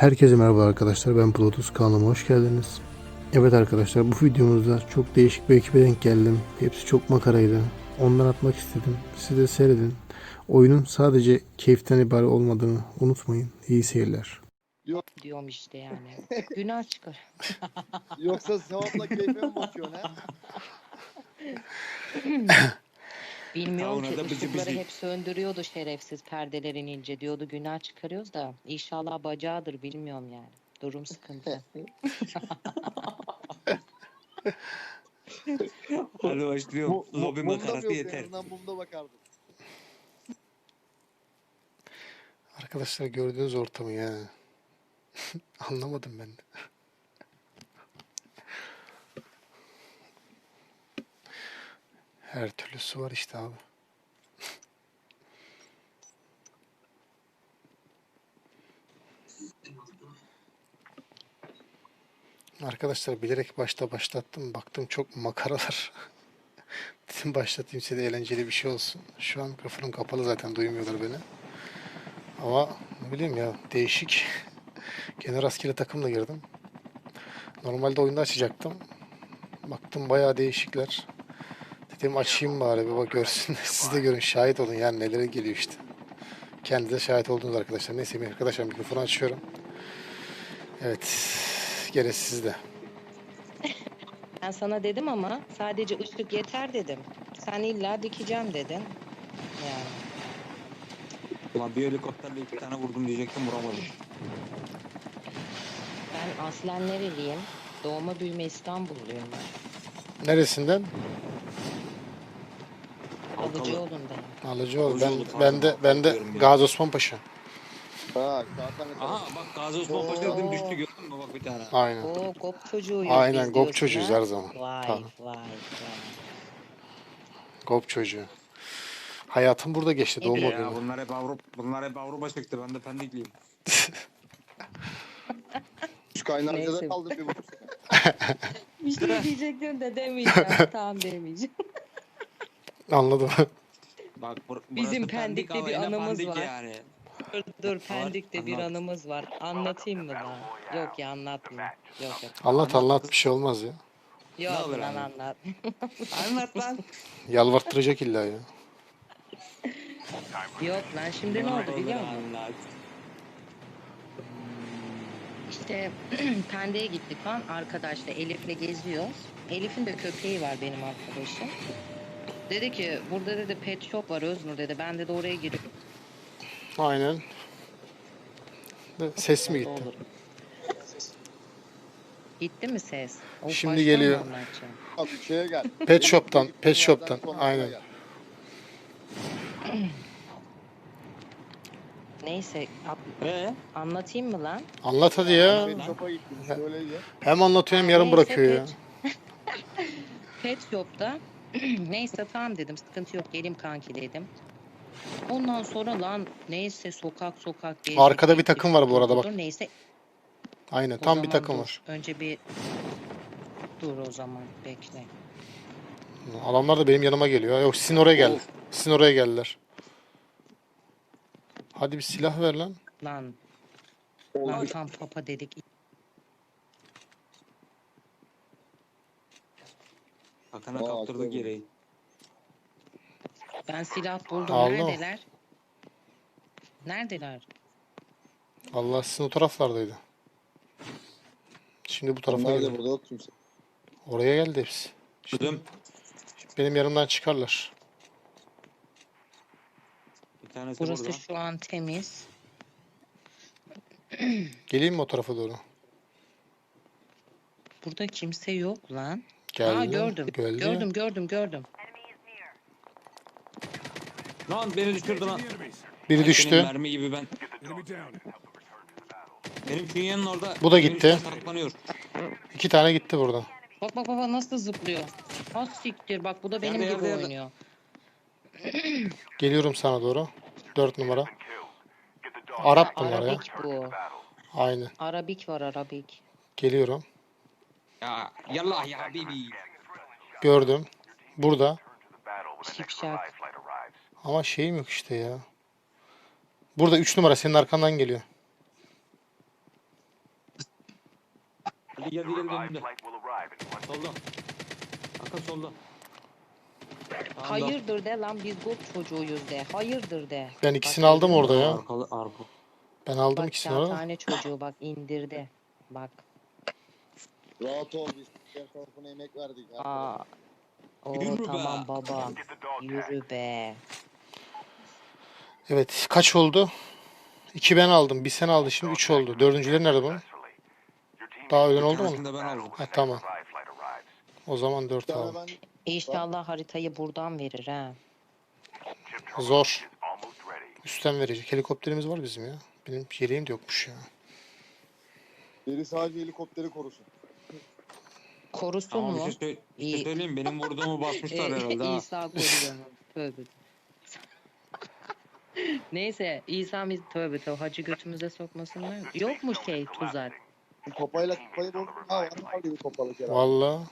Herkese merhaba arkadaşlar ben Plotus kanalıma hoş geldiniz. Evet arkadaşlar bu videomuzda çok değişik bir ekibe denk geldim. Hepsi çok makaraydı. Ondan atmak istedim. Siz de seyredin. Oyunun sadece keyiften ibaret olmadığını unutmayın. İyi seyirler. diyorum işte yani. Günah çıkar. Yoksa sevapla keyfe mi bakıyorsun ha? Bilmiyorum ki bıcı ışıkları hep söndürüyordu şerefsiz perdelerin ince diyordu günah çıkarıyoruz da inşallah bacağıdır bilmiyorum yani. Durum sıkıntı. Hadi başlıyorum. Lobi makarası yeter. Mumda bakardım. Arkadaşlar gördüğünüz ortamı ya. Anlamadım ben de. Her türlüsü var işte abi. Arkadaşlar bilerek başta başlattım. Baktım çok makaralar. Dedim başlatayım size eğlenceli bir şey olsun. Şu an mikrofonum kapalı zaten duymuyorlar beni. Ama ne bileyim ya değişik. Gene rastgele takımla girdim. Normalde oyunda açacaktım. Baktım bayağı değişikler. Dedim açayım bari bir bak görsünler. Siz de görün şahit olun yani nelere geliyor işte. Kendi de şahit oldunuz arkadaşlar. Neyse arkadaşlar mikrofonu açıyorum. Evet. Gerisi sizde. Ben sana dedim ama sadece ışık yeter dedim. Sen illa dikeceğim dedin. Yani. Ulan bir helikopterle iki tane vurdum diyecektim vuramadım. Ben aslen nereliyim? Doğma büyüme İstanbulluyum ben. Neresinden? Halkalı. Alıcıoğlu'ndayım. Alıcıoğlu. Ben, Alıcıoğlu, ben de ben de diyorum ya. Gazi Osman Paşa. Ne Aha bak Gazi Osman Paşa dedim düştü gördün mü bak bir tane. Aynen. Oo gop çocuğuyuz Aynen gop çocuğuyuz her zaman. Vay Tabii. vay vay. Gop çocuğu. Hayatım burada geçti. Doğma Ya günü. bunlar hep Avrupa bunlar hep Avrupa çıktı ben de pendikliyim. Şu kaynarcada Neyse. kaldı bir buçuk. Bir şey diyecektim de demeyeceğim. tamam demeyeceğim. Anladım. Bak bur- Bizim burası Pendik'te bir anımız Pendik var. Yani. Dur, dur Pendik'te bir anlat. anımız var. Anlatayım mı lan? Yok ya anlatmayayım. Yok yok. Anlat anlat bir şey olmaz ya. Yok olur lan anlat? anlat. Anlat lan. Yalvarttıracak illa ya. Yok lan şimdi ne oldu biliyor musun? Anlat. İşte Pendik'e gittik falan arkadaşla Elif'le geziyoruz. Elif'in de köpeği var benim arkadaşım. Dedi ki burada dedi pet shop var Öznur dedi. Ben de oraya girip Aynen. Ses mi gitti? olur. Gitti mi ses? O Şimdi baştan geliyor. mı anlatacağım? Bak şeye gel. Pet shop'tan, pet shop'tan, aynen. Neyse at- Ee? anlatayım mı lan? Anlat hadi ya. Gittim. Şöyle. Hem anlatıyor hem yarım Neyse, bırakıyor ya. Pet, pet shop'ta neyse tamam dedim sıkıntı yok gelim kanki dedim. Ondan sonra lan neyse sokak sokak gezdik, Arkada bir takım var bu arada bak. Neyse Aynen o tam bir takım dur. var. Önce bir dur o zaman bekle. Adamlar da benim yanıma geliyor. Yok sizin oraya geldi. Sizin oraya geldiler. Hadi bir silah ver lan. Lan lan tam papa dedik. Hakan'a Aa, kaptırdı tabii. geri. Ben silah buldum. Mı? Neredeler? Neredeler? Allah sizin o taraflardaydı. Şimdi bu tarafa Onlar da geliyor. burada yok kimse. Oraya geldi hepsi. Şimdi Kızım. benim yanımdan çıkarlar. Bir tanesi Burası burada. şu an temiz. Geleyim mi o tarafa doğru? Burada kimse yok lan. Geldi. Aa gördüm. Geldi. Gördüm gördüm gördüm. Lan beni düşürdü lan. Biri Benim düştü. mermi gibi ben. Benim künyenin orada. Bu da benim gitti. İki tane gitti burada. Bak bak bak nasıl zıplıyor. Az siktir bak bu da benim Yerde, gibi yerde, yerde. oynuyor. Geliyorum sana doğru. Dört numara. Arap bunlar ya. Arabik bu. Aynen. Arabik var Arabik. Geliyorum. Ya yallah ya habibi. Gördüm. Burada. Şipşak. Ama şeyim yok işte ya. Burada 3 numara senin arkandan geliyor. Hadi geldi geldi önünde. Solda. Hakan solda. Sağında. Hayırdır de lan biz GOP çocuğuyuz de. Hayırdır de. Ben ikisini Bak, aldım orada ya. Arkalı arka. Ben aldım Bak ikisini orada. tane çocuğu bak indirdi. Bak. Rahat ol biz. Diğer tarafına emek verdik. Aa. Oo Yürü be. tamam baba. Yürü be. Evet kaç oldu? İki ben aldım. Bir sen aldın. Şimdi üç oldu. Dördüncüleri nerede bunun? Daha ölen oldu mu? Ben aldım. Ha, tamam. O zaman dört Bir tane aldım. ben İnşallah haritayı buradan verir ha. Zor. Üstten verecek. Helikopterimiz var bizim ya. Benim yeleğim de yokmuş ya. biri sadece helikopteri korusun. Korusun Ama bir mu? şey, söyle- bir şey İyi. söyleyeyim benim vurduğumu basmışlar Ee, herhalde ha. İsa koruyor. Tövbe. Neyse İsa biz tövbe tövbe hacı götümüze sokmasınlar. Yok mu şey tuzak? Kopayla kopayı buldum. Ha var mı var gibi kopalı kere. Vallahi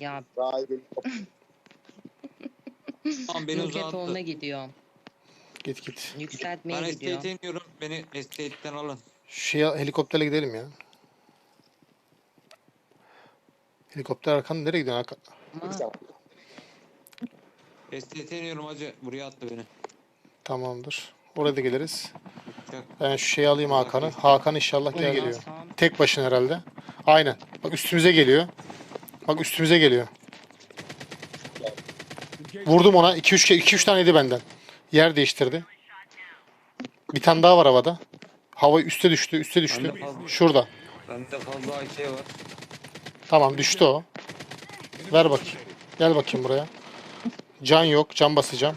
Ya Daha iyi bir kopya. Tamam beni roket uzattı. onunla gidiyorum. git git. Ben Yükseltmeye gidiyorum. estate'e iniyorum. Beni estate'den alın. Şu şey, helikopterle gidelim ya. Helikopter arkanı nereye gidiyorsun Hakan? Ama Estate'e iniyorum hacı. Buraya attı beni. Tamamdır. Oraya da geliriz. Uçak. Ben şu şeyi alayım Hakan'ı. Hakan inşallah geri geliyor. Tek başına herhalde. Aynen. Bak üstümüze geliyor. Bak üstümüze geliyor. Vurdum ona. 2 3 2 3 tane yedi benden. Yer değiştirdi. Bir tane daha var havada. Hava üste düştü, üste düştü. Şurada. Bende fazla AK var. Tamam düştü o. Ver bakayım. Gel bakayım buraya. Can yok. Can basacağım.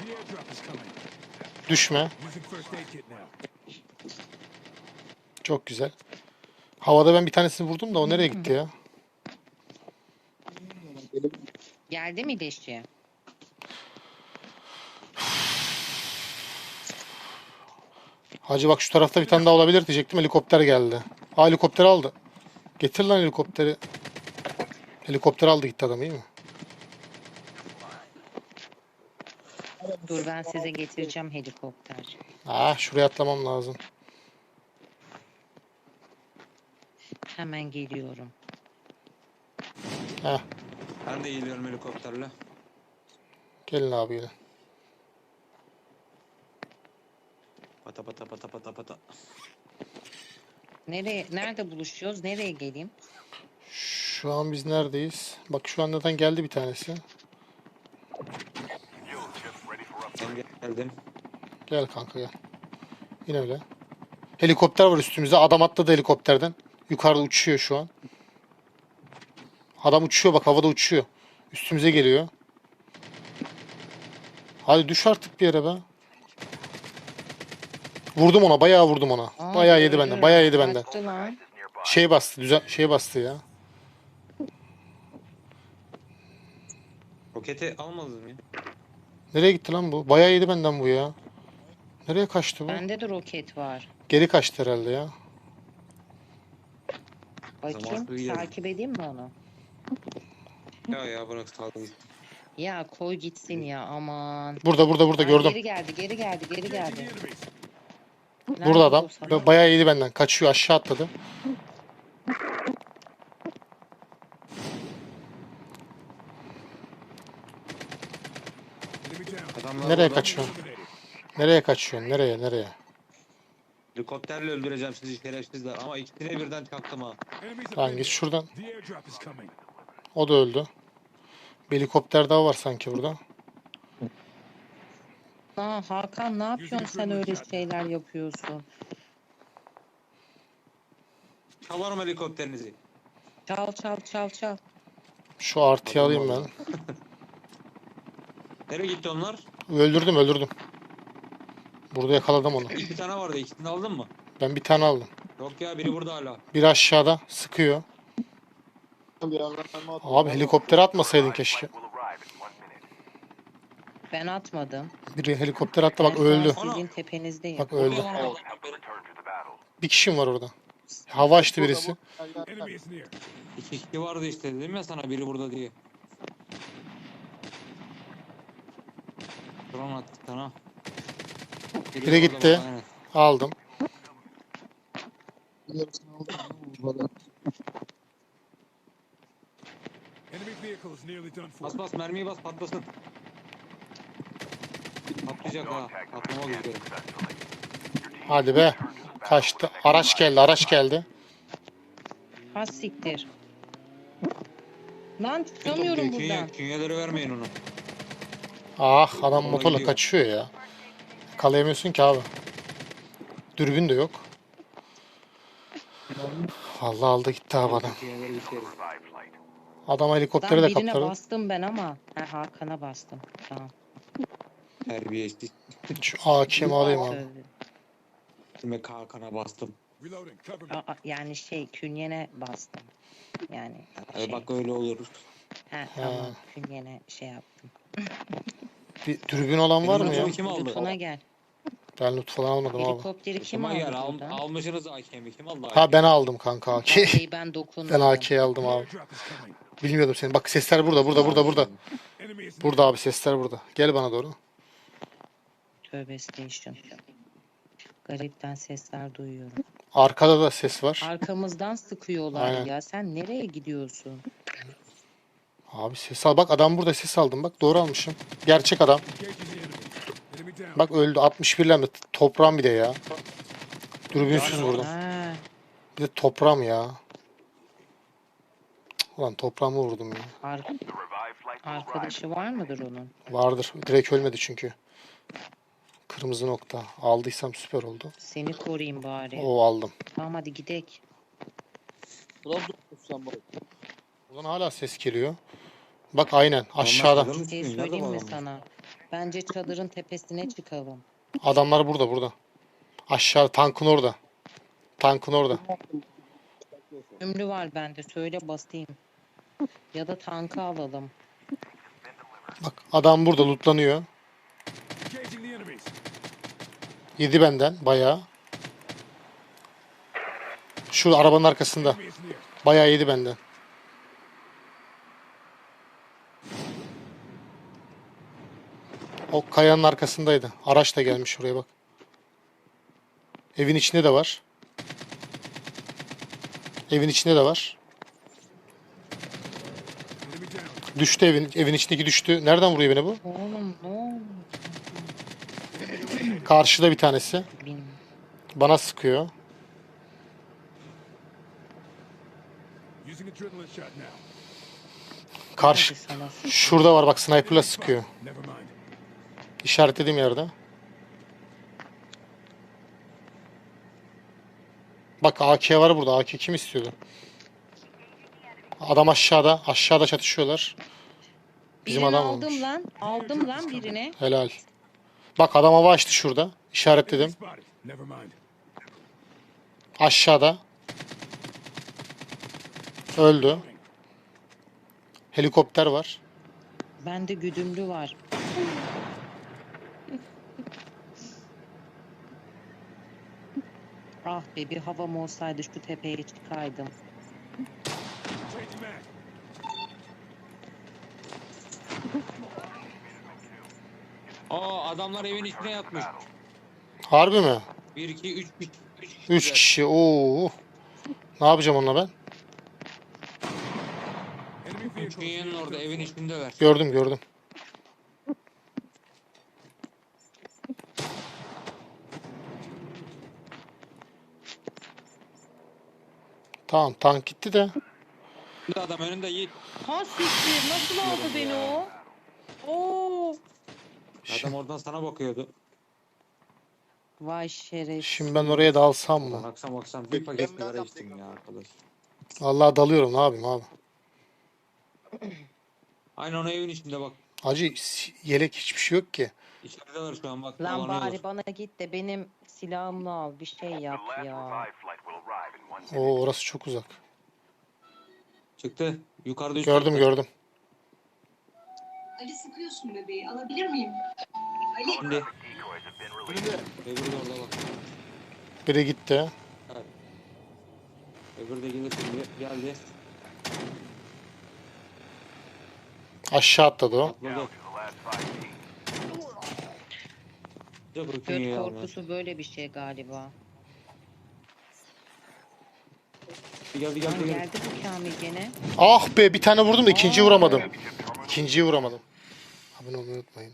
Düşme. Çok güzel. Havada ben bir tanesini vurdum da o nereye gitti ya? Geldi mi deşçi? Hacı bak şu tarafta bir tane daha olabilir diyecektim. Helikopter geldi. Ha helikopter aldı. Getir lan helikopteri. Helikopter aldı gitti adam iyi mi? Dur ben size getireceğim helikopter. Ah şuraya atlamam lazım. Hemen geliyorum. Heh Ben de geliyorum helikopterle. gelin abi gelin. Pata pata pata pata pata. Nereye nerede buluşuyoruz? Nereye geleyim? Şu an biz neredeyiz? Bak şu an zaten geldi bir tanesi. Ben geldim. Gel kanka gel. Yine öyle. Helikopter var üstümüzde. Adam atladı helikopterden. Yukarıda uçuyor şu an. Adam uçuyor bak havada uçuyor. Üstümüze geliyor. Hadi düş artık bir yere be. Vurdum ona, bayağı vurdum ona. Aa, Bayağı yedi benden, bayağı yedi benden. Şey bastı, düzen şey bastı ya. Roketi almadınız mı ya? Nereye gitti lan bu? Bayağı yedi benden bu ya. Nereye kaçtı bu? Bende de roket var. Geri kaçtı herhalde ya. Bakayım takip edeyim mi onu? Ya ya bırak saldım. Ya koy gitsin ya aman. Burada, burada, burada gördüm. Geri geldi geri geldi geri geldi. Nerede Burada adam. bu salak? Bayağı yedi benden. Kaçıyor, aşağı atladı. Adamlar Nereye kaçıyorsun? Nereye kaçıyorsun? Nereye, nereye? Helikopterle öldüreceğim sizi şerefsizler ama ikisine birden çaktım ha. Lan git şuradan. O da öldü. Bir helikopter daha var sanki burada. Aa, Hakan ne yapıyorsun sen öyle şeyler yapıyorsun? Çalarım helikopterinizi. Çal çal çal çal. Şu artıyı alayım ben. Nereye gitti onlar? Öldürdüm, öldürdüm. Burada yakaladım onu. İki tane vardı ikisini aldın mı? Ben bir tane aldım. Yok ya biri burada hala. Biri aşağıda sıkıyor. Abi helikoptere atmasaydın keşke. Ben atmadım. Biri helikopter attı bak Ben şu an öldü. Sizin tepenizdeyim. Bak öldü. Bir kişim var orada. Hava açtı birisi. İki kişi vardı işte dedim ya sana biri burada diye. Drone attı sana. Biri burada gitti. bak, aynen. Aldım. Enemy vehicle is nearly done for. Bas bas mermiyi bas patlasın. Patlayacak ha. Atlamak üzere. Hadi be. Kaçtı. Araç geldi araç geldi. Ha siktir. Lan çıkamıyorum Künye- buradan. Künyeleri vermeyin onu. Ah adam motorla gidiyor. kaçıyor ya. Kalayamıyorsun ki abi. Dürbün de yok. Allah aldı gitti abi adam. Adam helikoptere Lan de birine kaptırdı. bastım ben ama. Ha, Hakan'a bastım. Tamam. Terbiyesiz. Şu AK'mi alayım abi. Kime Hakan'a bastım. Reloading. Cover me. Aa, yani şey künyene bastım. Yani şey. Bak öyle olur. Ha, tamam künyene şey yaptım. Bir dürbün olan var mı ya? Kim aldı? Lütfuna gel. Ben loot falan almadım abi. Helikopteri kim Kime aldı gel al, almışsınız AK'mi kim aldı Ha ben aldım kanka AK. AK'yi ben dokundum. Ben AK'yi aldım abi. Bilmiyordum seni. Bak sesler burada burada burada burada. Burada abi sesler burada. Gel bana doğru. Tövbe station. Garipten sesler duyuyorum. Arkada da ses var. Arkamızdan sıkıyorlar Aynen. ya. Sen nereye gidiyorsun? Abi ses al. Bak adam burada ses aldım. Bak doğru almışım. Gerçek adam. Bak öldü. 61'ler mi? Toprağım bir de ya. Dürbünsüz vurdum. Ha, Bir de toprağım ya. Cık, Ulan toprağımı vurdum ya. ar- arkadaşı var mıdır onun? Vardır. Direkt ölmedi çünkü. Kırmızı nokta. Aldıysam süper oldu. Seni koruyayım bari. O aldım. Tamam hadi gidek. Bak. Ulan hala ses geliyor. Bak aynen aşağıda. Bir şey söyleyeyim mi sana? Bence çadırın tepesine çıkalım. Adamlar burada burada. Aşağı tankın orada. Tankın orada. Ömrü var bende. Söyle basayım. Ya da tankı alalım. Bak adam burada lootlanıyor. Yedi benden bayağı. Şu arabanın arkasında. Bayağı yedi benden. O kayanın arkasındaydı. Araç da gelmiş oraya bak. Evin içinde de var. Evin içinde de var. Düştü evin, evin içindeki düştü. Nereden vuruyor beni bu? Oğlum oldu? Karşıda bir tanesi. Bana sıkıyor. Karşı. Şurada var bak sniperla sıkıyor. İşaretlediğim yerde. Bak AK var burada. AK kim istiyordu? Adam aşağıda. Aşağıda çatışıyorlar. Bizim Birini adam aldım olmuş. lan. Aldım lan birini. Helal. Bak adam hava açtı şurada. İşaretledim. Aşağıda. Öldü. Helikopter var. Bende güdümlü var. Ah be bir havam olsaydı şu tepeye çıkaydım. Aa adamlar evin içine yatmış. Harbi mi? 1 2 3 3 Üç kişi. Oo. Ne yapacağım onunla ben? Nearly orada evin içindeler. Gördüm gördüm. Tamam tank gitti de. Bir adam önünde Yiğit. Ha siktir nasıl aldı beni o? Oo. Adam oradan sana bakıyordu. Vay şeref. Şimdi ben oraya dalsam Lan mı? akşam akşam bir paket Mükemmel sigara yaptık. içtim ya arkadaş. Vallahi dalıyorum ne yapayım abi. Aynen onu evin içinde bak. Acı yelek hiçbir şey yok ki. İçerideler şu an bak. Lan dolanıyorlar. bari bana git de benim silahımla al bir şey yap ya. Oo orası çok uzak. Çıktı. Yukarıda üst Gördüm katta. gördüm. Ali sıkıyorsun bebeği. Alabilir miyim? Ali. Şimdi. Öbürü de orada bak. Biri gitti. Öbürü de gelir şimdi. Geldi. Aşağı atladı o. Atladı. O Göt korkusu böyle bir şey galiba. Geldi geldi geldi. geldi bu Kamil gene. Ah be bir tane vurdum da ikinciyi vuramadım. İkinciyi vuramadım. Abone olmayı unutmayın.